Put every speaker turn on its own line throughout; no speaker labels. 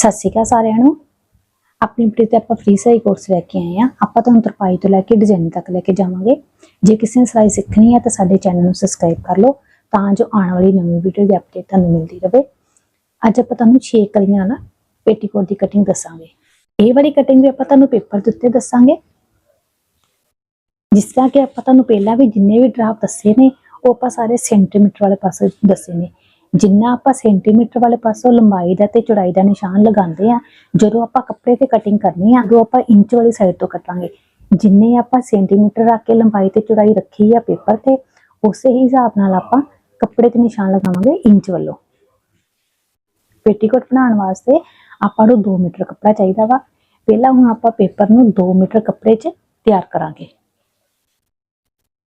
ਸਤਿ ਸ਼੍ਰੀ ਅਕਾਲ ਸਾਰਿਆਂ ਨੂੰ। ਆਪਣੀ ਪੜੀ ਤੇ ਆਪਾਂ ਫ੍ਰੀ ਸਿਲਾਈ ਕੋਰਸ ਲੈ ਕੇ ਆਏ ਆ ਆਪਾਂ ਤੁਹਾਨੂੰ ਤਰਪਾਈ ਤੋਂ ਲੈ ਕੇ ਡਿਜ਼ਾਈਨ ਤੱਕ ਲੈ ਕੇ ਜਾਵਾਂਗੇ। ਜੇ ਕਿਸੇ ਨੇ ਸਿਲਾਈ ਸਿੱਖਣੀ ਹੈ ਤਾਂ ਸਾਡੇ ਚੈਨਲ ਨੂੰ ਸਬਸਕ੍ਰਾਈਬ ਕਰ ਲਓ ਤਾਂ ਜੋ ਆਉਣ ਵਾਲੀ ਨਵੀਂ ਵੀਡੀਓ ਦੀ ਅਪਡੇਟ ਤੁਹਾਨੂੰ ਮਿਲਦੀ ਰਹੇ। ਅੱਜ ਆਪਾਂ ਤੁਹਾਨੂੰ 6 ਕਲੀਆਂ ਨਾਲ ਪੇਟੀਕੋਟ ਦੀ ਕਟਿੰਗ ਦੱਸਾਂਗੇ। ਇਹ ਵਾਲੀ ਕਟਿੰਗ ਵੀ ਆਪਾਂ ਤੁਹਾਨੂੰ ਪੇਪਰ ਦੇ ਉੱਤੇ ਦੱਸਾਂਗੇ। ਜਿਸ ਤਰ੍ਹਾਂ ਕਿ ਆਪਾਂ ਤੁਹਾਨੂੰ ਪਹਿਲਾਂ ਵੀ ਜਿੰਨੇ ਵੀ ਡਰਾਫਟ ਦੱਸੇ ਨੇ, ਉਹ ਆਪਾਂ ਸਾਰੇ ਸੈਂਟੀਮੀਟਰ ਵਾਲੇ ਪਾਸੇ ਦੱਸੇ ਨੇ। ਜਿੰਨਾ ਆਪਾਂ ਸੈਂਟੀਮੀਟਰ ਵਾਲੇ ਪਾਸੋਂ ਲੰਬਾਈ ਦਾ ਤੇ ਚੌੜਾਈ ਦਾ ਨਿਸ਼ਾਨ ਲਗਾਉਂਦੇ ਆ ਜਦੋਂ ਆਪਾਂ ਕੱਪੜੇ ਤੇ ਕਟਿੰਗ ਕਰਨੀ ਆ, ਉਦੋਂ ਆਪਾਂ ਇੰਚ ਵਾਲੀ ਸਾਈਡ ਤੋਂ ਕੱਟਾਂਗੇ। ਜਿੰਨੇ ਆਪਾਂ ਸੈਂਟੀਮੀਟਰ ਰੱਖ ਕੇ ਲੰਬਾਈ ਤੇ ਚੌੜਾਈ ਰੱਖੀ ਆ ਪੇਪਰ ਤੇ, ਉਸੇ ਹੀ ਹਿਸਾਬ ਨਾਲ ਆਪਾਂ ਕੱਪੜੇ ਤੇ ਨਿਸ਼ਾਨ ਲਗਾਵਾਂਗੇ ਇੰਚ ਵੱਲੋਂ। ਪੇਟੀਕੋਟ ਬਣਾਉਣ ਵਾਸਤੇ ਆਪਾਂ ਨੂੰ 2 ਮੀਟਰ ਕੱਪੜਾ ਚਾਹੀਦਾ ਵਾ। ਪਹਿਲਾਂ ਹੁਣ ਆਪਾਂ ਪੇਪਰ ਨੂੰ 2 ਮੀਟਰ ਕੱਪੜੇ 'ਚ ਤਿਆਰ ਕਰਾਂਗੇ।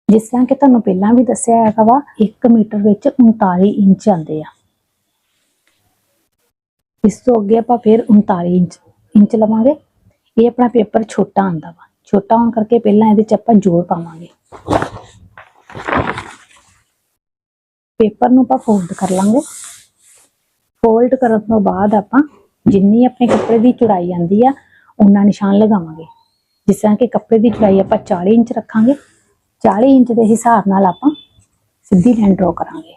ਜਿਸ ਤਰ੍ਹਾਂ ਕਿ ਤੁਹਾਨੂੰ ਪਹਿਲਾਂ ਵੀ ਦੱਸਿਆ ਹੈਗਾ ਵਾ 1 ਮੀਟਰ ਵਿੱਚ 39 ਇੰਚ ਆਉਂਦੇ ਆ ਇਸ ਤੋਂ ਅੱਗੇ ਆਪਾਂ ਫਿਰ 39 ਇੰਚ ਇੰਚ ਲਵਾਂਗੇ ਇਹ ਆਪਣਾ ਪੇਪਰ ਛੋਟਾ ਆਂਦਾ ਵਾ ਛੋਟਾ ਹੋਣ ਕਰਕੇ ਪਹਿਲਾਂ ਇਹਦੇ ਚ ਆਪਾਂ ਜੋੜ ਪਾਵਾਂਗੇ ਪੇਪਰ ਨੂੰ ਆਪਾਂ ਫੋਲਡ ਕਰ ਲਾਂਗੇ ਫੋਲਡ ਕਰਨ ਤੋਂ ਬਾਅਦ ਆਪਾਂ ਜਿੰਨੀ ਆਪਣੇ ਕੱਪੜੇ ਦੀ ਚੌੜਾਈ ਆਂਦੀ ਆ ਉਨਾ ਨਿਸ਼ਾਨ ਲਗਾਵਾਂਗੇ ਜਿਸ ਤਰ੍ਹਾਂ ਕਿ ਕੱਪੜੇ ਦੀ ਚੌੜਾਈ ਆਪਾਂ 40 ਇੰਚ ਰੱਖਾਂਗੇ 40 ਇੰਚ ਦੇ ਹਿਸਾਬ ਨਾਲ ਆਪਾਂ ਸਿੱਧੀ ਲਾਈਨ ਡਰਾ ਕਰਾਂਗੇ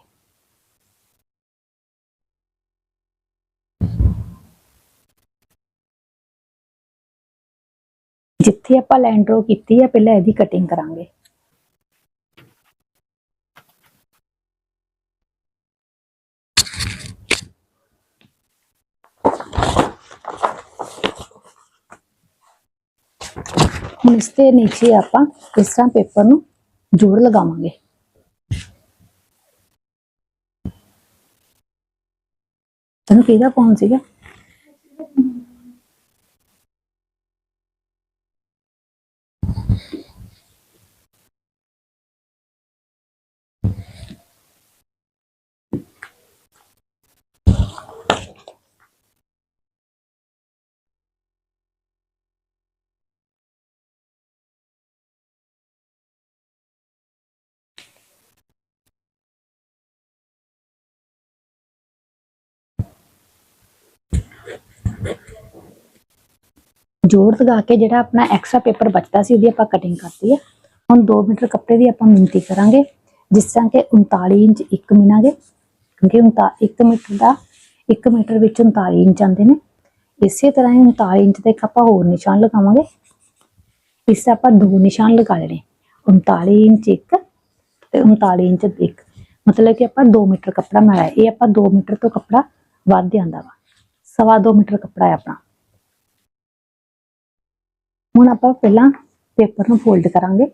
ਜਿੱਥੇ ਆਪਾਂ ਲਾਈਨ ਡਰਾ ਕੀਤੀ ਹੈ ਪਹਿਲਾਂ ਇਹਦੀ ਕਟਿੰਗ ਕਰਾਂਗੇ ਹੁਣ ਇਸ ਤੇ ਨੀਚੇ ਆਪਾਂ ਇਸ ਤਰ੍ਹਾਂ ਪੇਪਰ ਨੂੰ ਜੋੜ ਲਗਾਵਾਂਗੇ ਤੈਨੂੰ ਕਿਹਦਾ ਫੋਨ ਸੀਗਾ ਜੋੜ ਲਗਾ ਕੇ ਜਿਹੜਾ ਆਪਣਾ ਐਕਸਟਰਾ ਪੇਪਰ ਬਚਦਾ ਸੀ, ਉਹਦੀ ਆਪਾਂ ਕਟਿੰਗ ਕਰਤੀ ਹੈ ਹੁਣ 2 ਮੀਟਰ ਕੱਪੜੇ ਦੀ ਆਪਾਂ ਮਿਣਤੀ ਕਰਾਂਗੇ। ਜਿਸ ਤਰ੍ਹਾਂ ਕਿ 39 ਇੰਚ ਇੱਕ ਮਿਣਾਂਗੇ ਕਿਉਂਕਿ 1 ਮੀਟਰ ਦਾ 1 ਮੀਟਰ ਵਿੱਚ 39 ਇੰਚ ਆਉਂਦੇ ਨੇ। ਇਸੇ ਤਰ੍ਹਾਂ ਹੀ 39 ਇੰਚ ਦਾ ਇੱਕ ਆਪਾਂ ਹੋਰ ਨਿਸ਼ਾਨ ਲਗਾਵਾਂਗੇ। ਇਸ ਤੇ ਆਪਾਂ ਦੋ ਨਿਸ਼ਾਨ ਲਗਾ ਲੈਣੇ। 39 ਇੰਚ ਇੱਕ ਤੇ 39 ਇੰਚ ਇੱਕ। ਮਤਲਬ ਕਿ ਆਪਾਂ 2 ਮੀਟਰ ਕੱਪੜਾ ਬਣਾਇਆ। ਇਹ ਆਪਾਂ 2 ਮੀਟਰ ਤੋਂ ਕੱਪੜਾ ਵੱਧ ਜਾਂਦਾ ਵਾ। ਸਵਾ 2 ਮੀਟਰ ਕੱਪੜਾ ਹੈ ਆਪਣਾ। ਹੁਣ ਆਪਾਂ ਪਹਿਲਾਂ ਪੇਪਰ ਨੂੰ ਫੋਲਡ ਕਰਾਂਗੇ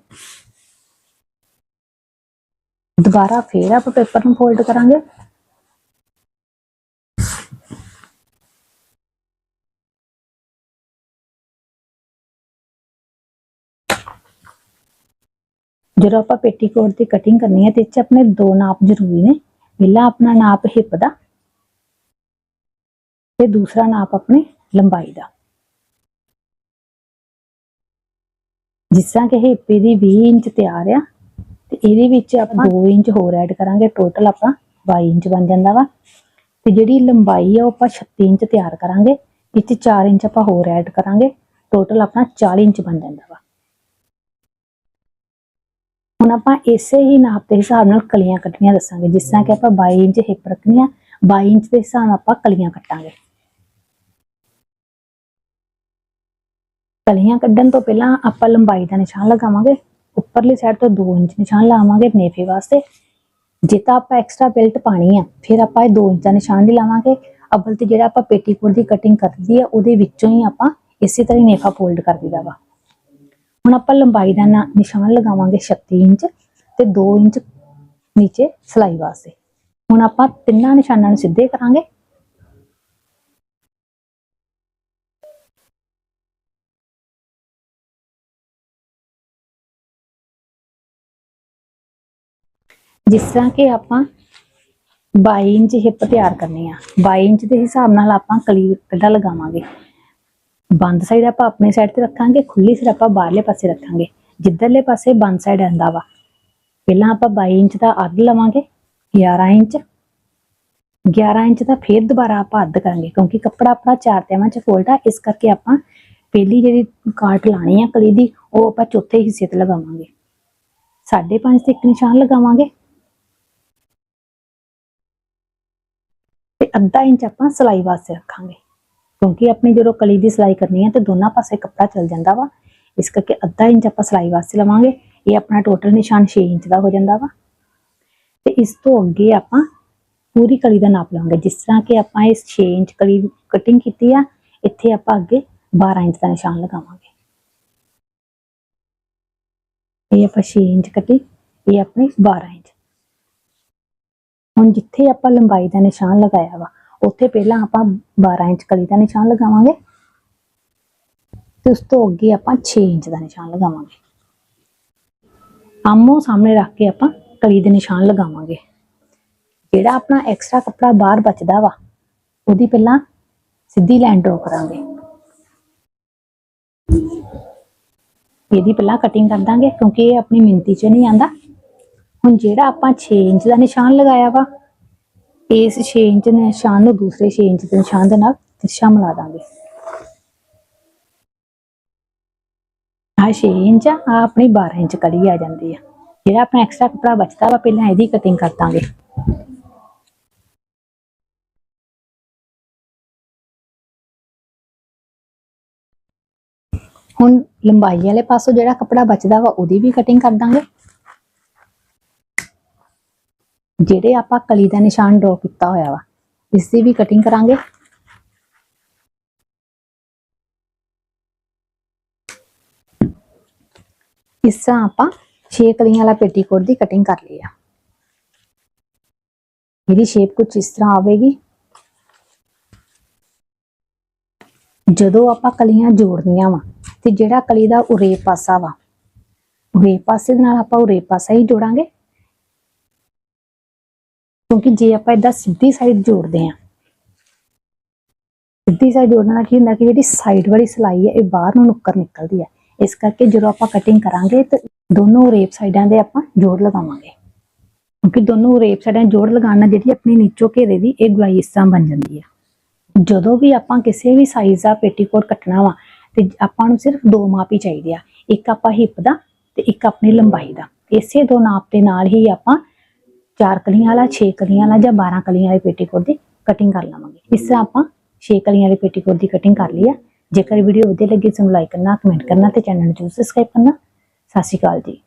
ਦੁਬਾਰਾ ਫੇਰ ਆਪਾਂ ਪੇਪਰ ਨੂੰ ਫੋਲਡ ਕਰਾਂਗੇ ਜਦੋਂ ਆਪਾਂ ਪੇਟੀਕੋਟ ਦੀ ਕਟਿੰਗ ਕਰਨੀ ਹੈ ਤੇ ਇਹ 'ਚ ਆਪਣੇ ਦੋ ਨਾਪ ਜ਼ਰੂਰੀ ਨੇ ਪਹਿਲਾ ਆਪਣਾ ਨਾਪ ਹਿੱਪ ਦਾ ਤੇ ਦੂਸਰਾ ਨਾਪ ਆਪਣੀ ਲੰਬਾਈ ਦਾ ਜਿਸ ਤਰ੍ਹਾਂ ਕਿ ਹਿੱਪੇ ਦੀ 20 ਇੰਚ ਤਿਆਰ ਆ, ਤੇ ਇਹਦੇ ਵਿੱਚ ਆਪਾਂ 2 ਇੰਚ ਹੋਰ ਐਡ ਕਰਾਂਗੇ ਟੋਟਲ ਆਪਾਂ 22 ਇੰਚ ਬਣ ਜਾਂਦਾ ਵਾ। ਤੇ ਜਿਹੜੀ ਲੰਬਾਈ ਆ, ਉਹ ਆਪਾਂ 36 ਇੰਚ ਤਿਆਰ ਕਰਾਂਗੇ, ਵਿੱਚ 4 ਇੰਚ ਆਪਾਂ ਹੋਰ ਐਡ ਕਰਾਂਗੇ ਟੋਟਲ ਆਪਣਾ 40 ਇੰਚ ਬਣ ਜਾਂਦਾ ਵਾ। ਹੁਣ ਆਪਾਂ ਇਸੇ ਹੀ ਨਾਪ ਦੇ ਹਿਸਾਬ ਨਾਲ ਕਲੀਆਂ ਕੱਟਣੀਆਂ ਦੱਸਾਂਗੇ, ਜਿਸ ਤਰ੍ਹਾਂ ਕਿ ਆਪਾਂ 22 ਇੰਚ ਹਿੱਪ ਰੱਖਣੀ ਆ 22 ਇੰਚ ਦੇ ਹਿਸਾਬ ਨਾਲ ਆਪਾਂ ਕਲੀਆਂ ਕੱਟਾਂਗੇ। ਕਲੀਆਂ ਕੱਢਣ ਤੋਂ ਪਹਿਲਾਂ ਆਪਾਂ ਲੰਬਾਈ ਦਾ ਨਿਸ਼ਾਨ ਲਗਾਵਾਂਗੇ। ਉੱਪਰਲੀ ਸਾਈਡ ਤੋਂ 2 ਇੰਚ ਨਿਸ਼ਾਨ ਲਾਵਾਂਗੇ ਨੇਫੇ ਵਾਸਤੇ। ਜੇ ਤਾਂ ਆਪਾਂ ਐਕਸਟਰਾ ਬੈਲਟ ਪਾਣੀ ਆ, ਫਿਰ ਆਪਾਂ ਇਹ 2 ਇੰਚ ਦਾ ਨਿਸ਼ਾਨ ਨਹੀਂ ਲਾਵਾਂਗੇ। ਅਬਲ ਤੇ ਜਿਹੜਾ ਆਪਾਂ ਪੇਟੀਕੋਟ ਦੀ ਕਟਿੰਗ ਕਰਦੀ ਆ, ਉਹਦੇ ਵਿੱਚੋਂ ਹੀ ਆਪਾਂ ਇਸੇ ਤਰ੍ਹਾਂ ਹੀ ਨੇਫਾ ਫੋਲਡ ਕਰ ਦਿੰਦਾ ਵਾ। ਹੁਣ ਆਪਾਂ ਲੰਬਾਈ ਦਾ ਨਾ- ਨਿਸ਼ਾਨ ਲਗਾਵਾਂਗੇ 36 ਇੰਚ ਤੇ 2 ਇੰਚ ਨੀਚੇ ਸਲਾਈ ਵਾਸਤੇ। ਹੁਣ ਆਪਾਂ ਤਿੰਨਾਂ ਨਿਸ਼ਾਨਾਂ ਨੂੰ ਸਿੱਧੇ ਕਰਾਂਗੇ। ਜਿਸ ਤਰ੍ਹਾਂ ਕਿ ਆਪਾਂ 22 ਇੰਚ ਹਿੱਪ ਤਿਆਰ ਕਰਨੀ ਆ 22 ਇੰਚ ਦੇ ਹਿਸਾਬ ਨਾਲ ਆਪਾਂ ਕਲੀ ਕੱਢਾ ਲਗਾਵਾਂਗੇ ਬੰਦ ਸਾਈਡ ਆਪਾਂ ਆਪਣੀ ਸਾਈਡ ਤੇ ਰੱਖਾਂਗੇ ਖੁੱਲੀ ਸਾਈਡ ਆਪਾਂ ਬਾਹਰਲੇ ਪਾਸੇ ਰੱਖਾਂਗੇ ਜਿੱਧਰਲੇ ਪਾਸੇ ਬੰਦ ਸਾਈਡ ਆਂਦਾ ਵਾ ਪਹਿਲਾਂ ਆਪਾਂ 22 ਇੰਚ ਦਾ ਅੱਧ ਲਵਾਂਗੇ 11 ਇੰਚ 11 ਇੰਚ ਦਾ ਫੇਰ ਦੁਬਾਰਾ ਆਪਾਂ ਅੱਧ ਕਰਾਂਗੇ ਕਿਉਂਕਿ ਕੱਪੜਾ ਆਪਣਾ ਚਾਰ ਤਿਆਵਾਂ ਚ ਫੋਲਡ ਆ ਇਸ ਕਰਕੇ ਆਪਾਂ ਪਹਿਲੀ ਜਿਹੜੀ ਕਾਟ ਲਾਣੀ ਆ ਕਲੀ ਦੀ ਉਹ ਆਪਾਂ ਚੌਥੇ ਹਿੱਸੇ ਤੇ ਲਗਾਵਾਂਗੇ 5.5 ਤੇ ਇੱਕ ਨਿਸ਼ਾਨ ਲਗਾਵਾਂਗੇ ਅੱਧਾ ਇੰਚ ਆਪਾਂ ਸਲਾਈ ਵਾਸਤੇ ਰੱਖਾਂਗੇ ਕਿਉਂਕਿ ਆਪਣੀ ਜਦੋਂ ਕਲੀ ਦੀ ਸਲਾਈ ਕਰਨੀ ਹੈ ਤੇ ਦੋਨਾਂ ਪਾਸੇ ਕੱਪੜਾ ਚੱਲ ਜਾਂਦਾ ਵਾ ਇਸ ਕਰਕੇ ਅੱਧਾ ਇੰਚ ਆਪਾਂ ਸਲਾਈ ਵਾਸਤੇ ਲਵਾਂਗੇ ਇਹ ਆਪਣਾ ਟੋਟਲ ਨਿਸ਼ਾਨ 6 ਇੰਚ ਦਾ ਹੋ ਜਾਂਦਾ ਵਾ ਤੇ ਇਸ ਤੋਂ ਅੱਗੇ ਆਪਾਂ ਪੂਰੀ ਕਲੀ ਦਾ ਨਾਪ ਲਵਾਂਗੇ ਜਿਸ ਤਰ੍ਹਾਂ ਕਿ ਆਪਾਂ ਇਸ 6 ਇੰਚ ਕਲੀ ਕਟਿੰਗ ਕੀਤੀ ਆ ਇੱਥੇ ਆਪਾਂ ਅੱਗੇ 12 ਇੰਚ ਦਾ ਨਿਸ਼ਾਨ ਲਗਾਵਾਂਗੇ ਇਹ ਆਪਾਂ 6 ਇੰਚ ਕੱਟੀ ਇਹ ਆਪਣੇ 12 ਇੰਚ ਹੁਣ ਜਿੱਥੇ ਆਪਾਂ ਲੰਬਾਈ ਦਾ ਨਿਸ਼ਾਨ ਲਗਾਇਆ ਵਾ, ਉੱਥੇ ਪਹਿਲਾਂ ਆਪਾਂ 12 ਇੰਚ ਕਲੀ ਦਾ ਨਿਸ਼ਾਨ ਲਗਾਵਾਂਗੇ ਤੇ ਉਸ ਤੋਂ ਅੱਗੇ ਆਪਾਂ 6 ਇੰਚ ਦਾ ਨਿਸ਼ਾਨ ਲਗਾਵਾਂਗੇ। ਆਮੋ ਸਾਹਮਣੇ ਰੱਖ ਕੇ ਆਪਾਂ ਕਲੀ ਦੇ ਨਿਸ਼ਾਨ ਲਗਾਵਾਂਗੇ। ਜਿਹੜਾ ਆਪਣਾ ਐਕਸਟਰਾ ਕੱਪੜਾ ਬਾਹਰ ਬਚਦਾ ਵਾ, ਉਹਦੀ ਪਹਿਲਾਂ ਸਿੱਧੀ ਲਾਈਨ ਡਰਾ ਕਰਾਂਗੇ। ਇਹਦੀ ਪਹਿਲਾਂ ਕਟਿੰਗ ਕਰ ਦਾਂਗੇ ਕਿਉਂਕਿ ਇਹ ਆਪਣੀ ਮਿੰਤੀ 'ਚ ਨਹੀਂ ਆਂਦਾ ਹੁਣ ਜਿਹੜਾ ਆਪਾਂ 6 ਇੰਚ ਦਾ ਨਿਸ਼ਾਨ ਲਗਾਇਆ ਵਾ ਇਸ 6 ਇੰਚ ਦੇ ਨਿਸ਼ਾਨ ਨੂੰ ਦੂਸਰੇ 6 ਇੰਚ ਦੇ ਨਿਸ਼ਾਨ ਦੇ ਨਾਲ ਤਿਰਛਾ ਮਿਲਾ ਦਾਂਗੇ ਆ 6 ਇੰਚ ਆ ਆਹ ਆਪਣੀ 12 ਇੰਚ ਕਲੀ ਆ ਜਾਂਦੀ ਆ ਜਿਹੜਾ ਆਪਣਾ ਐਕਸਟਰਾ ਕੱਪੜਾ ਬਚਦਾ ਵਾ ਪਹਿਲਾਂ ਇਹਦੀ ਕਟਿੰਗ ਕਰ ਦਾਂਗੇ ਹੁਣ ਲੰਬਾਈ ਵਾਲੇ ਪਾਸੋਂ ਜਿਹੜਾ ਕੱਪੜਾ ਬਚਦਾ ਵਾ ਉਹਦੀ ਵੀ ਕਟਿੰਗ ਕਰ ਦਾਂਗੇ ਜਿਹੜੇ ਆਪਾਂ ਕਲੀ ਦਾ ਨਿਸ਼ਾਨ ਡਰਾ ਕੀਤਾ ਹੋਇਆ ਵਾ ਇਸ ਦੀ ਵੀ ਕਟਿੰਗ ਕਰਾਂਗੇ। ਇਸ ਤਰ੍ਹਾਂ ਆਪਾਂ 6 ਕਲੀਆਂ ਵਾਲਾ ਪੇਟੀਕੋਟ ਦੀ ਕਟਿੰਗ ਕਰ ਲਈ ਆ। ਇਹਦੀ ਸ਼ੇਪ ਕੁਝ ਇਸ ਤਰ੍ਹਾਂ ਆਵੇਗੀ। ਜਦੋਂ ਆਪਾਂ ਕਲੀਆਂ ਜੋੜਨੀਆਂ ਵਾ, ਤੇ ਜਿਹੜਾ ਕਲੀ ਦਾ ਉਰੇ ਪਾਸਾ ਵਾ, ਉਰੇ ਪਾਸੇ ਦੇ ਨਾਲ ਆਪਾਂ ਉਰੇ ਪਾਸਾ ਹੀ ਜੋੜਾਂਗੇ। ਕਿਉਂਕਿ ਜੇ ਆਪਾਂ ਇਦਾਂ ਸਿੱਧੀ ਸਾਈਡ ਜੋੜਦੇ ਆ ਸਿੱਧੀ ਸਾਈਡ ਜੋੜਨ ਨਾਲ ਕੀ ਹੁੰਦਾ ਕਿ ਜਿਹੜੀ ਸਾਈਡ ਵਾਲੀ ਸਲਾਈ ਹੈ, ਇਹ ਬਾਹਰ ਨੂੰ ਨੁੱਕਰ ਨਿਕਲਦੀ ਹੈ। ਇਸ ਕਰਕੇ ਜਦੋਂ ਆਪਾਂ ਕਟਿੰਗ ਕਰਾਂਗੇ ਤੇ ਦੋਨੋਂ ਰੇਪ ਸਾਈਡਾਂ ਦੇ ਆਪਾਂ ਜੋੜ ਲਗਾਵਾਂਗੇ। ਕਿਉਂਕਿ ਦੋਨੋਂ ਰੇਪ ਸਾਈਡਾਂ ਜੋੜ ਲਗਾਉਣ ਨਾਲ ਜਿਹੜੀ ਆਪਣੀ ਨੀਚੋ ਘੇਰੇ ਦੀ ਇਹ ਗੁਲਾਈ ਇਸ ਤਰ੍ਹਾਂ ਬਣ ਜਾਂਦੀ ਹੈ। ਜਦੋਂ ਵੀ ਆਪਾਂ ਕਿਸੇ ਵੀ ਸਾਈਜ਼ ਦਾ ਪੇਟੀਕੋਟ ਕੱਟਣਾ ਵਾ, ਤੇ ਆਪਾਂ ਨੂੰ ਸਿਰਫ ਦੋ ਮਾਪ ਹੀ ਚਾਹੀਦੇ ਆ, ਇੱਕ ਆਪਾਂ ਹਿੱਪ ਦਾ ਤੇ ਇੱਕ ਆਪਣੀ ਲੰਬਾਈ ਦਾ। ਇਸੇ ਦੋ ਨਾਪ ਦੇ ਨਾਲ ਹੀ ਆਪਾਂ ਚਾਰ ਕਲੀਆਂ ਵਾਲਾ 6 ਕਲੀਆਂ ਵਾਲਾ ਜਾਂ 12 ਕਲੀਆਂ ਵਾਲੇ ਪੇਟੀਕੋਟ ਦੀ ਕਟਿੰਗ ਕਰ ਲਵਾਂਗੇ। ਇਸ ਤਰ੍ਹਾਂ ਆਪਾਂ 6 ਕਲੀਆਂ ਵਾਲੇ ਪੇਟੀਕੋਟ ਦੀ ਕਟਿੰਗ ਕਰ ਲਈ ਆ। ਜੇਕਰ ਵੀਡੀਓ ਵਧੀਆ ਲੱਗੀ ਤਾਂ ਲਾਈਕ ਕਰਨਾ ਕਮੈਂਟ ਕਰਨਾ ਤੇ ਚੈਨਲ ਨੂੰ ਜਰੂਰ ਸਬਸਕ੍ਰਾਈਬ ਕਰਨਾ। ਸਤਿ ਸ਼੍ਰੀ ਅਕਾਲ ਜੀ।